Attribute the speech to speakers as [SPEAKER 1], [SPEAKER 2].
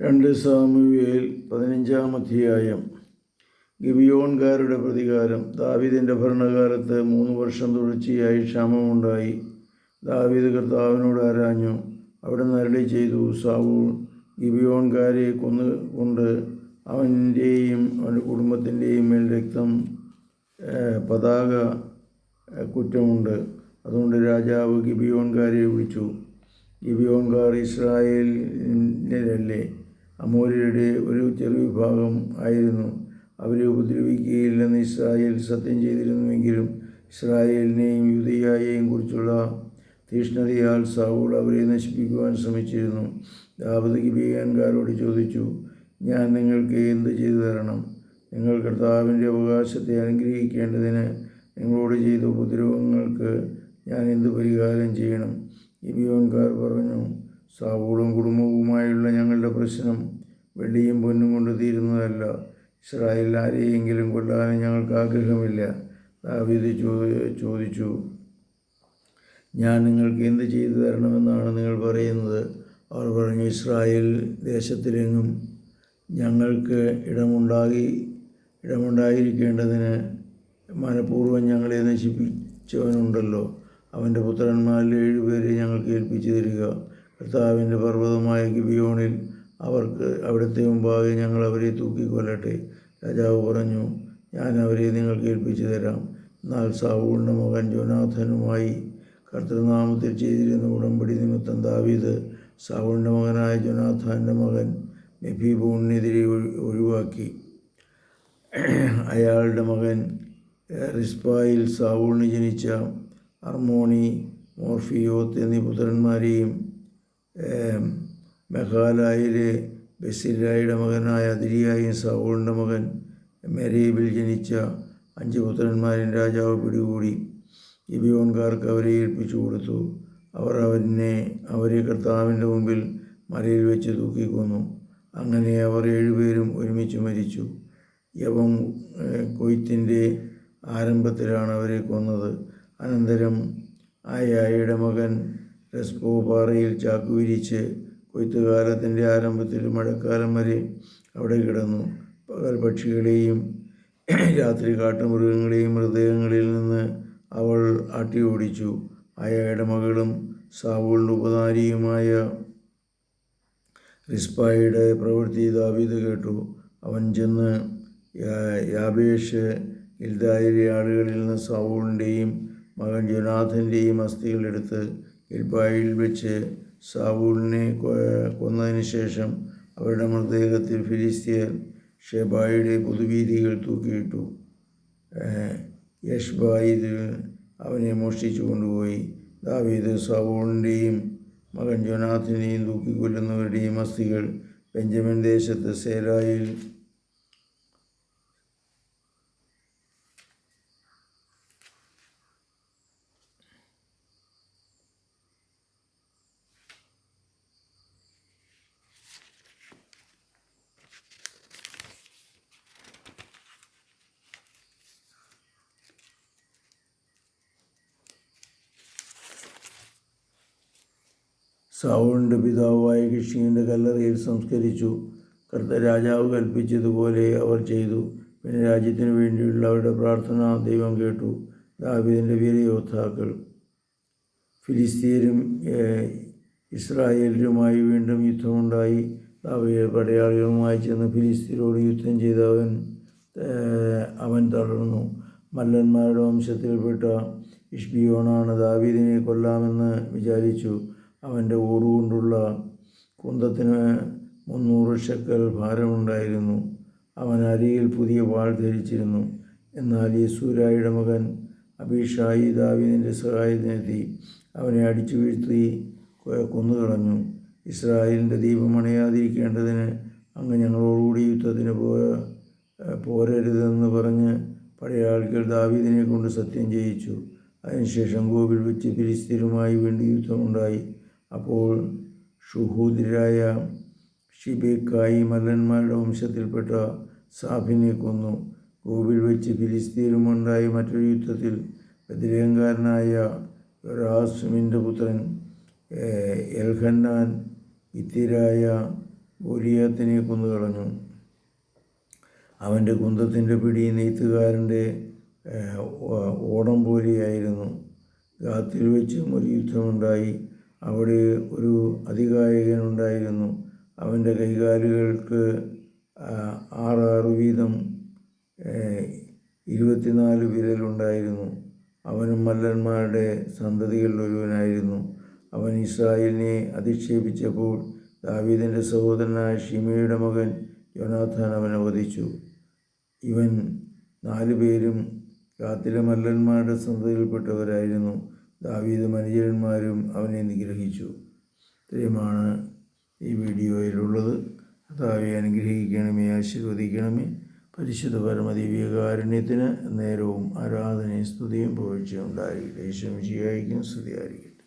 [SPEAKER 1] രണ്ട് സാമുവേൽ പതിനഞ്ചാം അധ്യായം. ഗിബിയോൺകാരുടെ പ്രതികാരം. ദാവീദിന്റെ ഭരണകാലത്ത് മൂന്ന് വർഷം തുടർച്ചയായി ക്ഷാമമുണ്ടായി. ദാവീദ് കർത്താവിനോട് ആരാഞ്ഞു അവിടെ നരളി ചെയ്തു സാവൂൾ ഗിബിയോൺകാരെ കൊന്നു കൊണ്ട് അവന്റെയും അവന്റെ കുടുംബത്തിന്റെയും മേൽ രക്തം പതാക കുറ്റമുണ്ട്. അതുകൊണ്ട് രാജാവ് ഗിബിയോൺകാരെ വിളിച്ചു ഗിബിയോൺകാർ ഇസ്രായേലിനല്ലേ? അമോര്യരുടെ ഒരു ചെറു വിഭാഗം ആയിരുന്നു. അവരെ ഉപദ്രവിക്കുകയില്ലെന്ന് ഇസ്രായേൽ സത്യം ചെയ്തിരുന്നുവെങ്കിലും ഇസ്രായേലിനെയും യുദ്ധയായെയും കുറിച്ചുള്ള തീഷ്ണതയാൽ സാവൂൾ അവരെ നശിപ്പിക്കുവാൻ ശ്രമിച്ചിരുന്നു. ദാവത് ഗിബിയാൻകാരോട് ചോദിച്ചു ഞാൻ നിങ്ങൾക്ക് എന്ത് ചെയ്തു തരണം? നിങ്ങൾ കർത്താവിന്റെ അവകാശത്തെ അനുഗ്രഹിക്കേണ്ടതിന് നിങ്ങളോട് ചെയ്ത ഉപദ്രവങ്ങൾക്ക് ഞാൻ എന്ത് പരിഹാരം ചെയ്യണം? ഗിബിയോൻകാർ പറഞ്ഞു സാവൂളും കുടുംബവുമായുള്ള ഞങ്ങളുടെ പ്രശ്നം വെള്ളിയും പൊന്നും കൊണ്ട് തീരുന്നതല്ല. ഇസ്രായേൽ ആരെയെങ്കിലും കൊല്ലാനും ഞങ്ങൾക്ക് ആഗ്രഹമില്ല. ദാവീദ് ചോദിച്ചു ഞാൻ നിങ്ങൾക്ക് എന്ത് ചെയ്തു തരണമെന്നാണ് നിങ്ങൾ പറയുന്നത്? അവർ പറഞ്ഞു ഇസ്രായേൽ ദേശത്തിലെങ്ങും ഞങ്ങൾക്ക് ഇടമുണ്ടാകി ഇടമുണ്ടായിരിക്കേണ്ടതിന് മനഃപൂർവം ഞങ്ങളെ നശിപ്പിച്ചവനുണ്ടല്ലോ. അവന്റെ പുത്രന്മാരിൽ ഏഴുപേരെ ഞങ്ങൾക്ക് ഏൽപ്പിച്ചു തരിക. കർത്താവിന്റെ പർവതമായ ഗിബിയോണിൽ അവർക്ക് അവിടുത്തെ മുമ്പാകെ ഞങ്ങൾ അവരെ തൂക്കിക്കൊല്ലട്ടെ. രാജാവ് പറഞ്ഞു ഞാൻ അവരെ നിങ്ങൾക്ക് ഏൽപ്പിച്ചു തരാം. എന്നാൽ സാവൂളിന്റെ മകൻ ജോനാഥനുമായി കർത്തൃനാമത്തിൽ ചെയ്തിരുന്ന ഉടമ്പടി നിമിത്തം ദാവീദ് സാവൂളിന്റെ മകനായ ജോനാഥാന്റെ മകൻ മെഫീബൂണിനെതിരെ ഒഴി- ഒഴിവാക്കി. അയാളുടെ മകൻ റിസ്പായിൽ സാവൂളിന് ജനിച്ച അർമോണി മോർഫിയോത്ത് എന്നീ പുത്രന്മാരെയും മെഹാലായിലെ ബസിലായിയുടെ മകനായ അതിരിയായും സൗളിന്റെ മകൻ മെരീബിൽ ജനിച്ച അഞ്ച് പുത്രന്മാരും രാജാവ് പിടികൂടി. ഗിബിയോൺകാർക്ക് അവരെ ഏൽപ്പിച്ചു കൊടുത്തു. അവർ അവനെ അവരെ കർത്താവിന്റെ മുമ്പിൽ മലയിൽ വെച്ച് തൂക്കിക്കൊന്നു. അങ്ങനെ അവർ ഏഴുപേരും ഒരുമിച്ച് മരിച്ചു. യവം കൊയ്ത്തിന്റെ ആരംഭത്തിലാണ് അവരെ കൊന്നത്. അനന്തരം ആയായുടെ മകൻ റെസ്പോ പാറയിൽ ചാക്കു വിരിച്ച് കൊയ്ത്തുകാലത്തിന്റെ ആരംഭത്തിൽ മഴക്കാലം വരെ അവിടെ കിടന്നു. പകൽ പക്ഷികളെയും രാത്രി കാട്ടുമൃഗങ്ങളെയും മൃതദേഹങ്ങളിൽ നിന്ന് അവൾ ആട്ടി ഓടിച്ചു. അയാളുടെ മകളും സാവൂളിന്റെ ഉപനാരിയുമായ റിസ്പായുടെ പ്രവൃത്തി ദാവീദ് കേട്ടു. അവൻ ചെന്ന് യാബേഷ് ഇൽദായിലെ ആളുകളിൽ നിന്ന് സാവൂളിന്റെയും മകൻ ജുനാഥന്റെയും അസ്ഥികൾ എടുത്ത് ഗിൽബായിൽ വെച്ച് സാവൂളിനെ കൊന്നതിന് ശേഷം അവരുടെ മൃതദേഹത്തിൽ ഫിലിസ്തീയർ ഷെബായിയുടെ പൊതുവീതികൾ തൂക്കിയിട്ടു. യഷ്ബായി അവനെ മോഷ്ടിച്ചു കൊണ്ടുപോയി. ദാവീദ് സവോളിന്റെയും മകൻ ജോനാഥിനെയും തൂക്കിക്കൊല്ലുന്നവരുടെയും അസ്ഥികൾ ബെഞ്ചമിൻ ദേശത്ത് സേലായിൽ സൗളിന്റെ പിതാവായ കിഷിയുടെ കല്ലറയിൽ സംസ്കരിച്ചു. കർത്ത രാജാവ് കൽപ്പിച്ചതുപോലെ അവർ ചെയ്തു. പിന്നെ രാജ്യത്തിന് വേണ്ടിയുള്ള അവരുടെ പ്രാർത്ഥന ദൈവം കേട്ടു. ദാവീദിന്റെ വീരയോദ്ധാക്കൾ ഫിലിസ്തീനും ഇസ്രായേലരുമായി വീണ്ടും യുദ്ധമുണ്ടായി. ദാവിയെ പടയാളികളുമായി ചെന്ന് ഫിലിസ്തീനോട് യുദ്ധം ചെയ്തവൻ അവൻ തളർന്നു. മല്ലന്മാരുടെ വംശത്തിൽപ്പെട്ട ഇഷ്ബിയോണാണ് ദാവീദിനെ കൊല്ലാമെന്ന് വിചാരിച്ചു. അവന്റെ ഓടുകൊണ്ടുള്ള കുന്തത്തിന് മുന്നൂറ് ഷെക്കൽ ഭാരമുണ്ടായിരുന്നു. അവൻ അരിയിൽ പുതിയ വാൾ ധരിച്ചിരുന്നു. എന്നാൽ യേസൂരായുടെ മകൻ അബീഷായി ദാവീദിന്റെ സഹായത്തിനെത്തി അവനെ അടിച്ചു വീഴ്ത്തി കൊന്നുകളഞ്ഞു. ഇസ്രായേലിന്റെ ദീപം അണയാതിരിക്കേണ്ടതിന് അങ്ങ് ഞങ്ങളോടുകൂടി യുദ്ധത്തിന് പോ പോരരുതെന്ന് പറഞ്ഞ് പഴയ ആൾക്കൾ ദാവീദിനെ കൊണ്ട് സത്യം ചെയ്യിച്ചു. അതിനുശേഷം ഗോപിൽ വെച്ച് ഫിലിസ്തീനുമായി വീണ്ടും യുദ്ധമുണ്ടായി. അപ്പോൾ ഷുഹൂദിരായ ഷിബേക്കായി മല്ലന്മാരുടെ വംശത്തിൽപ്പെട്ട സാഫിനെ കൊന്നു. ഗോപിൽ വെച്ച് ഫിലിസ്തീനുമുണ്ടായ മറ്റൊരു യുദ്ധത്തിൽ ബദിലേങ്കാരനായ റാസുമിന്റെ പുത്രൻ എൽഹന്നാൻ ഇത്തിരായ ഗോലിയാത്തിനെ കൊന്നുകളഞ്ഞു. അവന്റെ കുന്തത്തിന്റെ പിടി നെയ്ത്തുകാരന്റെ ഓടം പോലെയായിരുന്നു. ഗാത്തിൽ വെച്ചും ഒരു യുദ്ധമുണ്ടായി. അവിടെ ഒരു അതികായകനുണ്ടായിരുന്നു അവന്റെ കൈകാലുകൾക്ക് ആറാറ് വീതം ഇരുപത്തിനാല് വിരലുണ്ടായിരുന്നു. അവനും മല്ലന്മാരുടെ സന്തതികളിൽ ഒരുവനായിരുന്നു. അവൻ ഇസ്രായേലിനെ അധിക്ഷേപിച്ചപ്പോൾ ദാവീദിന്റെ സഹോദരനായ ഷിമയുടെ മകൻ യോനാഥാൻ അവനെ വധിച്ചു. ഇവൻ നാലു പേരും കാത്തിലെ മല്ലന്മാരുടെ സന്തതിയിൽപ്പെട്ടവരായിരുന്നു. ദാവീദ് മനുജരന്മാരും അവനെ നിഗ്രഹിച്ചു. ഇത്രയുമാണ് ഈ വീഡിയോയിലുള്ളത്. കർത്താവെ അനുഗ്രഹിക്കണമേ ആശീർവദിക്കണമേ. പരിശുദ്ധ പരമദിവ്യകാരുണ്യത്തിന് നേരവും ആരാധനയും സ്തുതിയും പുകഴ്ചയും ദേശം ചെയ്യായിരിക്കും സ്തുതിയായിരിക്കും